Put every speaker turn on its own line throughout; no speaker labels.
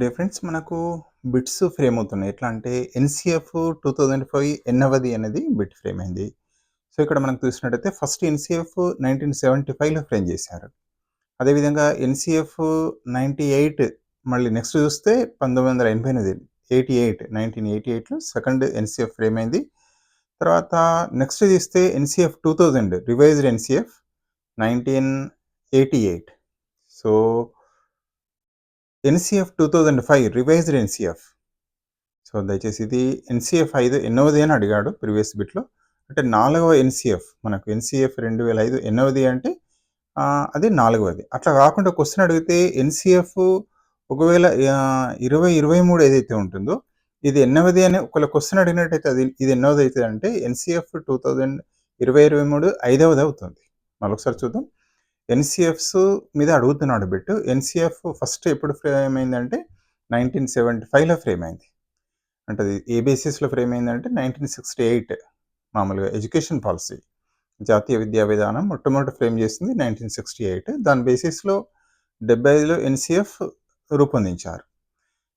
Day friends మనకు bits frame అవుతున్నాయి. ఎట్లా అంటే ఎన్సిఎఫ్ టూ థౌజండ్ ఫైవ్ ఎన్నవది అనేది బిట్ ఫ్రేమ్ అయింది. సో ఇక్కడ మనకు చూసినట్టయితే ఫస్ట్ ఎన్సిఎఫ్ నైన్టీన్ సెవెంటీ ఫైవ్లో ఫ్రేమ్ చేశారు. అదేవిధంగా ఎన్సిఎఫ్ నైంటీ ఎయిట్ మళ్ళీ నెక్స్ట్ చూస్తే పంతొమ్మిది వందల ఎనభై ఎనిమిది ఎయిటీ ఎయిట్ నైన్టీన్ ఎయిటీ ఎయిట్లో సెకండ్ ఎన్సిఎఫ్ ఫ్రేమ్ అయింది. తర్వాత నెక్స్ట్ తీస్తే NCF two thousand revised NCF nineteen eighty eight so NCF two thousand five revised NCF so దయచేసి ఇది ఎన్సిఎఫ్ ఐదు ఎన్నవది అని అడిగాడు ప్రీవియస్ బిట్లో. అంటే నాలుగవ ఎన్సిఎఫ్ మనకు ఎన్సిఎఫ్ రెండు వేల ఐదు ఎన్నవది అంటే అది నాలుగవది. అట్లా కాకుండా క్వశ్చన్ అడిగితే ఎన్సిఎఫ్ ఒకవేళ ఇరవై ఇరవై మూడు ఏదైతే ఉంటుందో ఇది ఎన్నవది అని ఒకవేళ క్వశ్చన్ అడిగినట్టయితే అది ఇది ఎన్నవది అవుతుంది అంటే ఎన్సిఎఫ్ టూ థౌజండ్ ఇరవై ఇరవై మూడు ఐదవది అవుతుంది. మరొకసారి చూద్దాం. ఎన్సిఎఫ్స్ మీద అడుగుతున్నాడు బిట్ ఎన్సిఎఫ్ ఫస్ట్ ఎప్పుడు ఫ్రేమ్ అయిందంటే నైన్టీన్ సెవెంటీ ఫైవ్లో ఫ్రేమ్ అయింది. అంటే అది ఏ బేసిస్లో ఫ్రేమ్ అయిందంటే నైన్టీన్ సిక్స్టీ ఎయిట్ మామూలుగా ఎడ్యుకేషన్ పాలసీ. జాతీయ విద్యా విధానం మొట్టమొదటి ఫ్రేమ్ చేసింది నైన్టీన్ సిక్స్టీ ఎయిట్. దాని బేసిస్లో డెబ్బై ఐదులో ఎన్సిఎఫ్ రూపొందించారు.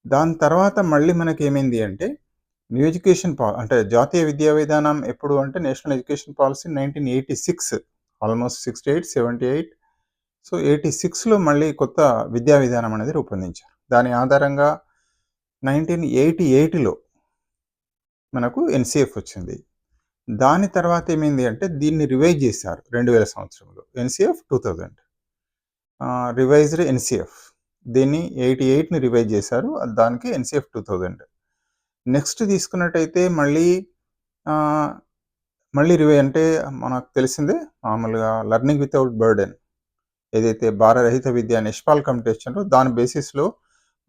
దాని తర్వాత మళ్ళీ మనకి ఏమైంది అంటే న్యూ ఎడ్యుకేషన్ పా అంటే జాతీయ విద్యా విధానం ఎప్పుడు అంటే national education policy nineteen eighty six almost sixty eight seventy eight so eighty సిక్స్లో మళ్ళీ కొత్త విద్యా విధానం అనేది రూపొందించారు. దాని ఆధారంగా నైన్టీన్ ఎయిటీ ఎయిట్లో మనకు ఎన్సిఎఫ్ వచ్చింది. దాని తర్వాత ఏమైంది అంటే దీన్ని రివైజ్ చేశారు రెండు వేల సంవత్సరంలో. NCF two thousand. Revised NCF. దీన్ని ఎయిటీ ఎయిట్ని రివైజ్ చేశారు. దానికి ఎన్సిఎఫ్ టూ థౌజండ్. నెక్స్ట్ తీసుకున్నట్టయితే మళ్ళీ మళ్ళీ రివై అంటే మనకు తెలిసిందే మామూలుగా లర్నింగ్ వితౌట్ బర్డెన్. ఏదైతే భారరహిత విద్య నిష్పాల్ కమిటీ వచ్చిందో దాని బేసిస్లో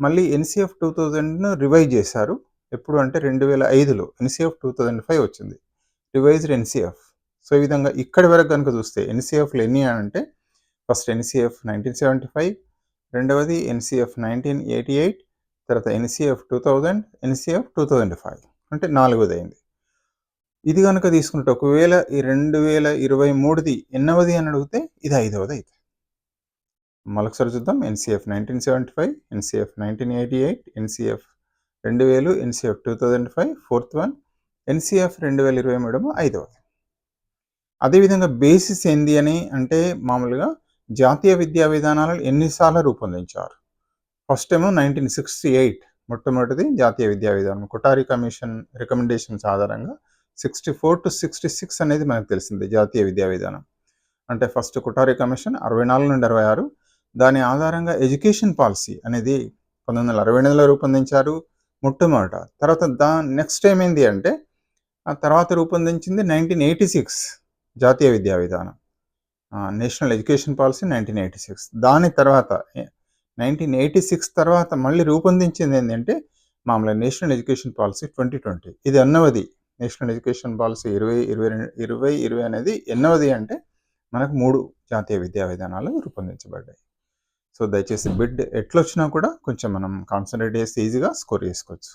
మళ్ళీ ఎన్సిఎఫ్ టూ థౌజండ్ను రివైజ్ చేశారు. ఎప్పుడు అంటే రెండు వేల ఐదులో ఎన్సిఎఫ్ టూ థౌజండ్ ఫైవ్ వచ్చింది. Revised NCF. సో ఈ విధంగా ఇక్కడి వరకు కనుక చూస్తే ఎన్సిఎఫ్లు ఎన్ని అంటే first NCF nineteen seventy five రెండవది ఎన్సిఎఫ్ నైన్టీన్ ఎయిటీ ఎయిట్ తర్వాత NCF two thousand NCF two thousand five. అంటే నాలుగోది అయింది ఇది కనుక తీసుకుంటే ఒకవేళ ఈ రెండు వేల ఇరవై మూడుది ఎన్నవది అని అడిగితే ఇది ఐదవది అవుతుంది మరొకసారి చూద్దాం. NCF nineteen seventy five NCF nineteen eighty eight NCF రెండు వేలు NCF two thousand five fourth one NCF రెండు వేల ఇరవై మూడు ఐదవది అదేవిధంగా బేసిస్ ఏంది అని అంటే మామూలుగా జాతీయ విద్యా విధానాలను ఎన్నిసార్లు రూపొందించారు? ఫస్ట్ ఏమో నైన్టీన్ సిక్స్టీ ఎయిట్ మొట్టమొదటిది జాతీయ విద్యా విధానం. కొటారి కమిషన్ రికమెండేషన్స్ ఆధారంగా sixty four to sixty six అనేది మనకు తెలిసింది జాతీయ విద్యా విధానం. అంటే ఫస్ట్ కొటారి కమిషన్ అరవై నాలుగు నుండి అరవై ఆరు దాని ఆధారంగా ఎడ్యుకేషన్ పాలసీ అనేది పంతొమ్మిది వందల అరవై ఎనిమిదిలో రూపొందించారు మొట్టమొదట. తర్వాత దా నెక్స్ట్ ఏమైంది అంటే ఆ తర్వాత రూపొందించింది నైన్టీన్ ఎయిటీ సిక్స్ జాతీయ విద్యా విధానం. National education policy nineteen eighty six. దాని తర్వాత నైన్టీన్ ఎయిటీ సిక్స్ తర్వాత మళ్ళీ రూపొందించింది ఏంటంటే మామూలుగా national education policy twenty twenty. ఇది ఎన్నవది నేషనల్ ఎడ్యుకేషన్ పాలసీ ఇరవై ఇరవై రెండు ఇరవై ఇరవై అనేది ఎన్నవది అంటే మనకు మూడు జాతీయ విద్యా విధానాలు రూపొందించబడ్డాయి. సో దయచేసి బిడ్ ఎట్లొచ్చినా కూడా కొంచెం మనం కాన్సన్ట్రేట్ చేసి ఈజీగా స్కోర్ చేసుకోవచ్చు.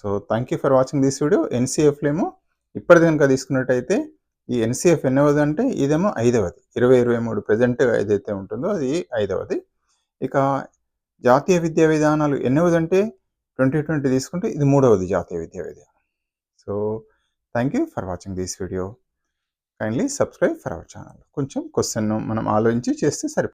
So thank you for watching this video ఎన్సీఎఫ్లో ఏమో ఇప్పటిది కనుక తీసుకున్నట్టయితే ఈ ఎన్సీఎఫ్ ఎన్నవది అంటే ఇదేమో ఐదవది. ఇరవై ఇరవై మూడు ప్రజెంట్గా ఏదైతే ఉంటుందో అది ఐదవది. ఇక జాతీయ విద్యా విధానాలు ఎన్నవది అంటే ట్వంటీ ట్వంటీ తీసుకుంటే ఇది మూడవది జాతీయ విద్యా విధానం. So thank you for watching this video kindly subscribe for our channel కొంచెం క్వశ్చన్ మనం ఆలోచించి చేస్తే సరిపోతుంది